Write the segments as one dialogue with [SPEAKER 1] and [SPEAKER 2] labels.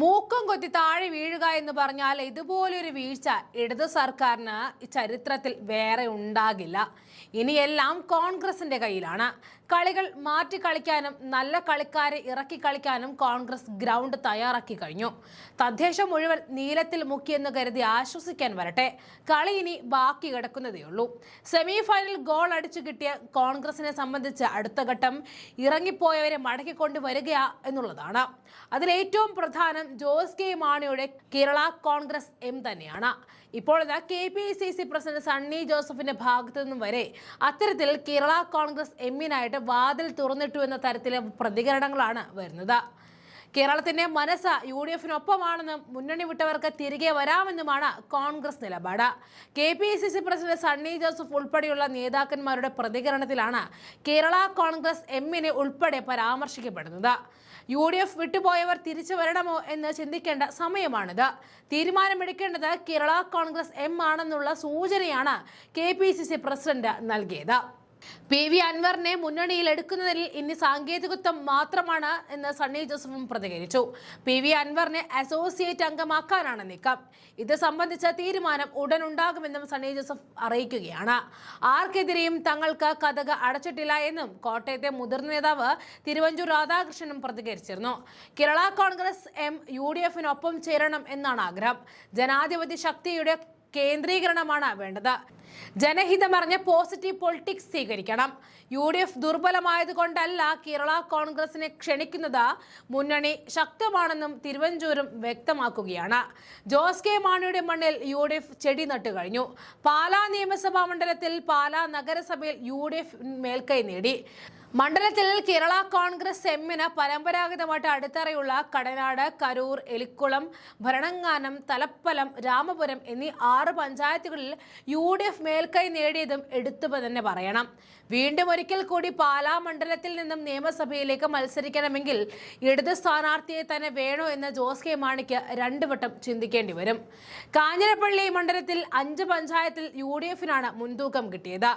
[SPEAKER 1] മൂക്കം കൊത്തി താഴെ വീഴുക എന്ന് പറഞ്ഞാൽ ഇതുപോലൊരു വീഴ്ച ഇടതു സർക്കാരിന് ചരിത്രത്തിൽ വേറെ ഉണ്ടാകില്ല. ഇനിയെല്ലാം കോൺഗ്രസിന്റെ കയ്യിലാണ്. കളികൾ മാറ്റി കളിക്കാനും നല്ല കളിക്കാരെ ഇറക്കി കളിക്കാനും കോൺഗ്രസ് ഗ്രൗണ്ട് തയ്യാറാക്കി കഴിഞ്ഞു. തദ്ദേശം മുഴുവൻ നീലത്തിൽ മുക്കിയെന്ന് കരുതി ആശ്വസിക്കാൻ വരട്ടെ. കളി ഇനി ബാക്കി കിടക്കുന്നതേയുള്ളൂ. സെമി ഫൈനൽ ഗോൾ അടിച്ചു കിട്ടിയ കോൺഗ്രസിനെ സംബന്ധിച്ച് അടുത്ത ഘട്ടം ഇറങ്ങിപ്പോയവരെ മടക്കിക്കൊണ്ട് വരിക എന്നുള്ളതാണ്. അതിലേറ്റവും പ്രധാനം ജോസ് കെ മാണിയുടെ കേരള കോൺഗ്രസ് എം തന്നെയാണ്. ഇപ്പോൾ ഇതാ K P C C president Sunny ജോസഫിന്റെ ഭാഗത്തു നിന്നും വരെ അത്തരത്തിൽ കേരള കോൺഗ്രസ് എമ്മിനായിട്ട് വാതിൽ തുറന്നിട്ടു എന്ന തരത്തിലെ പ്രതികരണങ്ങളാണ് വരുന്നത്. കേരളത്തിന്റെ മനസ്സ് യു ഡി എഫിനൊപ്പമാണെന്നും മുന്നണി വിട്ടവർക്ക് തിരികെ വരാമെന്നുമാണ് കോൺഗ്രസ് നിലപാട്. K P C C president Sunny Joseph ഉൾപ്പെടെയുള്ള നേതാക്കന്മാരുടെ പ്രതികരണത്തിലാണ് കേരള കോൺഗ്രസ് എമ്മിനെ ഉൾപ്പെടെ പരാമർശിക്കപ്പെടുന്നത്. യു ഡി എഫ് വിട്ടുപോയവർ തിരിച്ചു വരണമോ എന്ന് ചിന്തിക്കേണ്ട സമയമാണിത്. തീരുമാനമെടുക്കേണ്ടത് കേരള കോൺഗ്രസ് എം ആണെന്നുള്ള സൂചനയാണ് K P C C president നൽകിയത്. പി വി അൻവറിനെ മുന്നണിയിൽ എടുക്കുന്നതിൽ ഇനി സാങ്കേതികത്വം മാത്രമാണ് എന്ന് സണ്ണി ജോസഫും പ്രതികരിച്ചു. പി വി അൻവറിനെ അസോസിയേറ്റ് അംഗമാക്കാനാണ് നീക്കം. ഇത് സംബന്ധിച്ച തീരുമാനം ഉടൻ ഉണ്ടാകുമെന്നും സണ്ണി ജോസഫ് അറിയിക്കുകയാണ്. ആർക്കെതിരെയും തങ്ങൾക്ക് കഥക അടച്ചിട്ടില്ല എന്നും കോട്ടയത്തെ മുതിർന്ന നേതാവ് തിരുവഞ്ചൂർ രാധാകൃഷ്ണനും പ്രതികരിച്ചിരുന്നു. Kerala Congress M U D എഫിനൊപ്പം ചേരണം എന്നാണ് ആഗ്രഹം. ജനാധിപത്യ ശക്തിയുടെ കേന്ദ്രീകരണമാണ് വേണ്ടത്. ജനഹിതമറിഞ്ഞ് പോസിറ്റീവ് പൊളിറ്റിക്സ് സ്വീകരിക്കണം. യു ഡി എഫ് ദുർബലമായതുകൊണ്ടല്ല കേരള കോൺഗ്രസിനെ ക്ഷണിക്കുന്നത്. മുന്നണി ശക്തമാണെന്നും തിരുവഞ്ചൂരും വ്യക്തമാക്കുകയാണ്. ജോസ് കെ മാണിയുടെ മണ്ണിൽ യു ഡി എഫ് ചെടി നട്ടു കഴിഞ്ഞു. പാലാ നിയമസഭാ മണ്ഡലത്തിൽ പാലാ നഗരസഭയിൽ യു ഡി എഫ് മേൽക്കൈ നേടി. മണ്ഡലത്തിൽ കേരള കോൺഗ്രസ് എമ്മിന് പരമ്പരാഗതമായിട്ട് അടിത്തറയുള്ള കടനാട് കരൂർ എലിക്കുളം ഭരണങ്ങാനം തലപ്പലം രാമപുരം എന്നീ ആറ് പഞ്ചായത്തുകളിൽ യു ഡി എഫ് മേൽക്കൈ നേടിയതും എടുത്തു തന്നെ പറയണം. വീണ്ടും ഒരിക്കൽ കൂടി പാലാ മണ്ഡലത്തിൽ നിന്നും നിയമസഭയിലേക്ക് മത്സരിക്കണമെങ്കിൽ ഇടത് സ്ഥാനാർത്ഥിയെ തന്നെ വേണോ എന്ന് ജോസ് കെ മാണിക്ക് രണ്ടു വട്ടം ചിന്തിക്കേണ്ടി വരും. കാഞ്ഞിരപ്പള്ളി മണ്ഡലത്തിൽ അഞ്ച് പഞ്ചായത്തിൽ യു ഡി എഫിനാണ് മുൻതൂക്കം കിട്ടിയത്.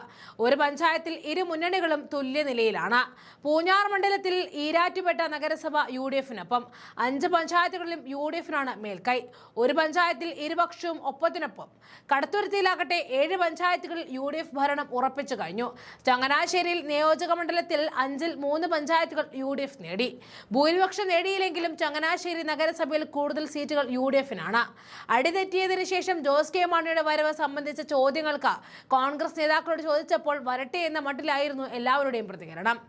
[SPEAKER 1] ഒരു പഞ്ചായത്തിൽ ഇരു മുന്നണികളും തുല്യ നിലയിലാണ്. പൂഞ്ഞാർ മണ്ഡലത്തിൽ ഈരാറ്റുപേട്ട നഗരസഭ യു ഡി എഫിനൊപ്പം അഞ്ച് പഞ്ചായത്തുകളിലും യു ഡി എഫിനാണ് മേൽക്കൈ. ഒരു പഞ്ചായത്തിൽ ഇരുപക്ഷവും ഒപ്പത്തിനൊപ്പം. കടത്തുരുത്തിയിലാകട്ടെ ഏഴ് പഞ്ചായത്തുകളിൽ യു ഡി എഫ് ഭരണം ഉറപ്പിച്ചു കഴിഞ്ഞു. ചങ്ങനാശ്ശേരിയിൽ നിയോജക മണ്ഡലത്തിൽ അഞ്ചിൽ മൂന്ന് പഞ്ചായത്തുകൾ യു ഡി എഫ് നേടി. ഭൂരിപക്ഷം നേടിയില്ലെങ്കിലും ചങ്ങനാശ്ശേരി നഗരസഭയിൽ കൂടുതൽ സീറ്റുകൾ യു ഡി എഫിനാണ് അടിതെറ്റിയതിനു ശേഷം ജോസ് കെ മാണിയുടെ വരവ് സംബന്ധിച്ച ചോദ്യങ്ങൾക്ക് കോൺഗ്രസ് നേതാക്കളോട് ചോദിച്ചപ്പോൾ വരട്ടെ എന്ന മട്ടിലായിരുന്നു എല്ലാവരുടെയും പ്രതികരണം.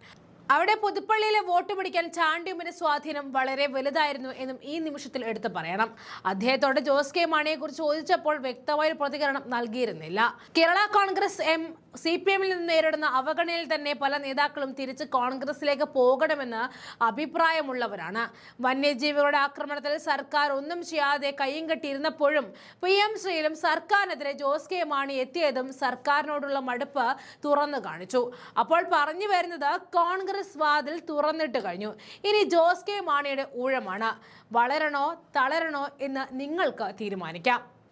[SPEAKER 1] അവിടെ പുതുപ്പള്ളിയിലെ വോട്ട് പിടിക്കാൻ ചാണ്ടിയുമിന്റെ സ്വാധീനം വളരെ വലുതായിരുന്നു എന്നും ഈ നിമിഷത്തിൽ എടുത്തു പറയണം. അദ്ദേഹത്തോട് ജോസ് കെ മാണിയെ കുറിച്ച് ചോദിച്ചപ്പോൾ വ്യക്തമായ പ്രതികരണം നൽകിയിരുന്നില്ല. Kerala Congress M C P എമ്മിൽ നിന്ന് നേരിടുന്ന അവഗണനയിൽ തന്നെ പല നേതാക്കളും തിരിച്ച് കോൺഗ്രസിലേക്ക് പോകണമെന്ന് അഭിപ്രായമുള്ളവരാണ്. വന്യജീവികളുടെ ആക്രമണത്തിൽ സർക്കാർ ഒന്നും ചെയ്യാതെ കയ്യും കെട്ടിയിരുന്നപ്പോഴും പി എം ശ്രീയിലും സർക്കാരിനെതിരെ ജോസ് കെ മാണി എത്തിയതും സർക്കാരിനോടുള്ള മടുപ്പ് തുറന്നു കാണിച്ചു. അപ്പോൾ പറഞ്ഞു വരുന്നത് കോൺഗ്രസ് വാതിൽ തുറന്നിട്ട് കഴിഞ്ഞു. ഇനി ജോസ് കെ മാണിയുടെ ഊഴമാണ്. വളരണോ തളരണോ എന്ന് നിങ്ങൾക്ക് തീരുമാനിക്കാം.